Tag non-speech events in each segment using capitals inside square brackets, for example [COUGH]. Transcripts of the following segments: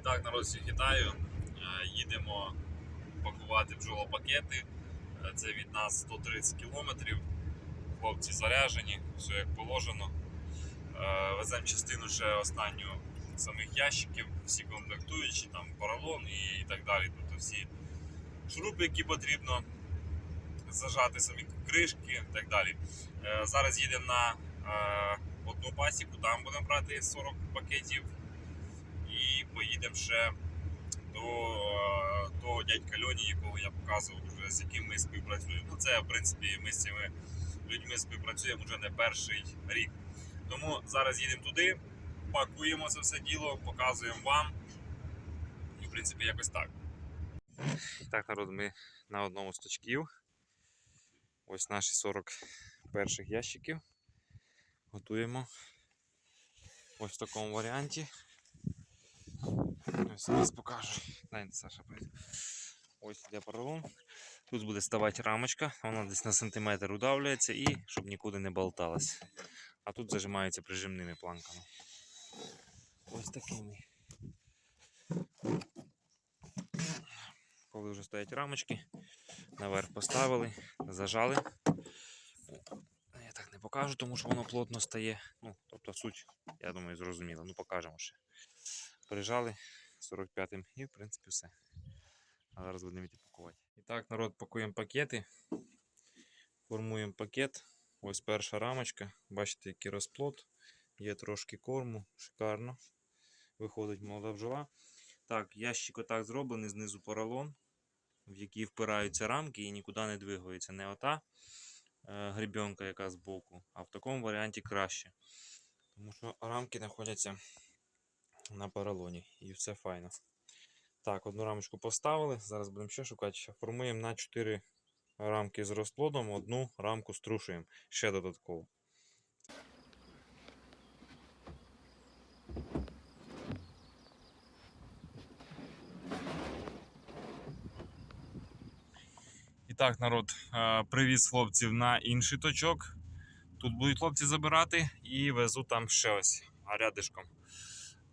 І так, народ, всіх вітаю. Е, Їдемо пакувати бджолопакети. Е, Це від нас 130 кілометрів. Хлопці заряжені, все як положено. Е, Веземо частину ще останню самих ящиків, всі комплектуючі, там поролон і так далі. Тобто всі шурупи, які потрібно зажати, самі кришки і так далі. Зараз їдемо на одну пасіку, там будемо брати 40 пакетів. І поїдемо ще до е, того дядька Льоні, якого я показував, вже, з яким ми співпрацюємо. Ну, це, в принципі, ми з цими людьми співпрацюємо вже не перший рік. Тому зараз їдемо туди, пакуємо це все діло, показуємо вам. І, в принципі, якось так. Так, народ, ми на одному з точків. Ось наші 40 перших ящиків. Готуємо ось в такому варіанті. Ось зараз покажу. Дай Саша. Ось йде поролон. Тут буде ставати рамочка, вона десь на сантиметр удавлюється і щоб нікуди не болталась. А тут зажимається прижимними планками. Ось такими. Коли вже стоять рамочки, наверх поставили, зажали. Я так не покажу, тому що воно плотно стає. Ну, тобто суть, я думаю, зрозуміло. Ну покажемо ще. Прижали 45-м і в принципі все. Зараз будемо йти пакувати. І так, народ, пакуємо пакети. Формуємо пакет. Ось перша рамочка. Бачите, який розплод. Є трошки корму, шикарно. Виходить молода бджола. Так, ящик отак зроблений, знизу поролон, в який впираються рамки і нікуди не двигаються. Не ота е, гребенка, яка збоку, а в такому варіанті краще. Тому що рамки знаходяться на поролоні і все файно. Так, одну рамочку поставили. Зараз будемо ще шукати. Формуємо на 4 рамки з розплодом, одну рамку струшуємо ще додатково. І так, народ, е, привіз хлопців на інший точок. Тут будуть хлопці забирати і везу там ще ось рядишком.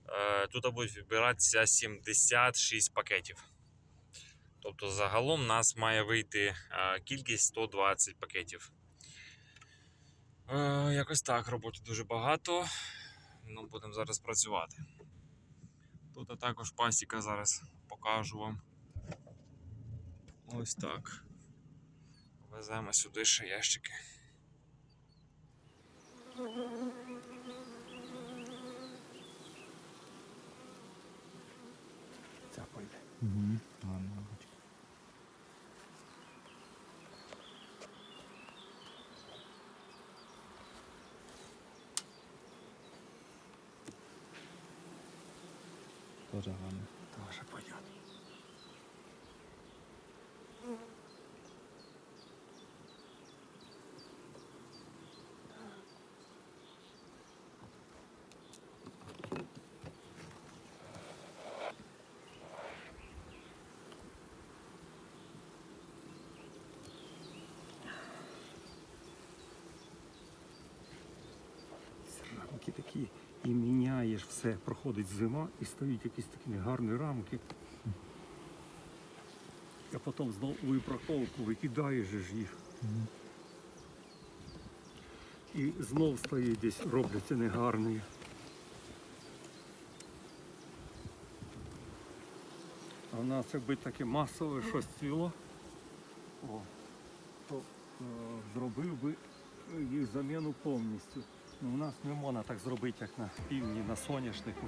Е, Тут будуть відбиратися 76 пакетів. Тобто загалом у нас має вийти е, кількість 120 пакетів. Е, Якось так, роботи дуже багато. Ну, будемо зараз працювати. Тут також пасіка зараз покажу вам. Ось так. Веземо сюди ще ящики. Угу, гарно робить. Тоже гарно. Тоже понятно. Такі, і міняєш все, проходить зима і стоїть якісь такі гарні рамки. А потім знову випраковку викидаєш їх. І знов стоїть десь, робляться негарні. А в нас якби таке масове щось цвіло, о, то е, зробив би їх заміну повністю. Ну, у нас не можна так зробити, як на півдні, на соняшнику.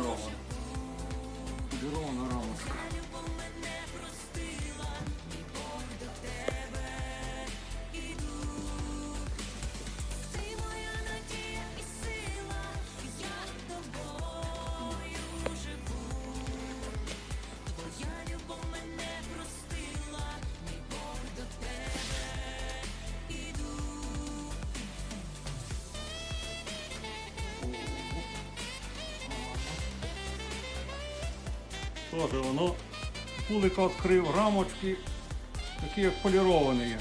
funeral. Тоже воно кулика відкрив, рамочки, такі як поліровані.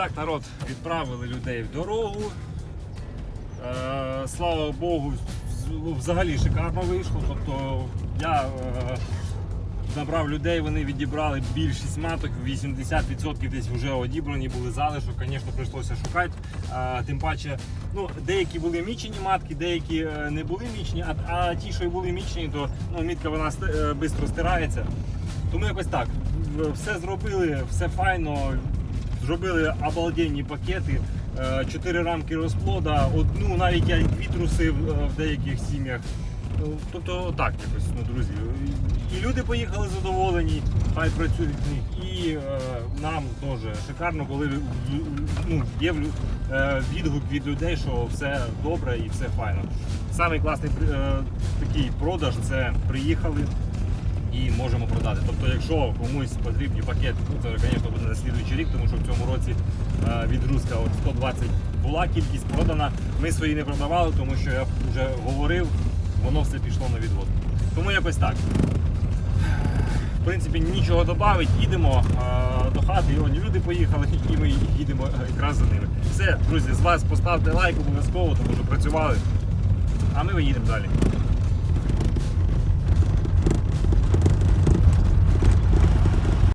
Так, народ, відправили людей в дорогу. Е, слава Богу, взагалі шикарно вийшло. Тобто я е, набрав людей, вони відібрали більшість маток, 80% десь вже одібрані, були залишок, звісно, прийшлося шукати. Е, тим паче, ну, деякі були мічені матки, деякі е, не були мічені, а, а ті, що були мічені, то ну, мітка вона швидко стирається. Тому якось так. Все зробили, все файно. Зробили обалденні пакети, е, чотири рамки розплода, одну навіть я дві трусив е, в деяких сім'ях. Ну, Тобто так якось, ну, друзі. І люди поїхали задоволені, хай працюють в них. І е, нам теж шикарно, коли ну, є е, відгук від людей, що все добре і все файно. Самий класний е, такий продаж це приїхали і можемо продати. Тобто, якщо комусь потрібні пакети, ну це, звісно, буде на слідуючий рік, тому що в цьому році е, відгрузка 120 була, кількість продана. Ми свої не продавали, тому що я вже говорив, воно все пішло на відвод. Тому якось так. В принципі, нічого додати, їдемо е, до хати, і люди поїхали, [LAUGHS] і ми їдемо якраз за ними. Все, друзі, з вас поставте лайк обов'язково, тому що працювали. А ми їдемо далі.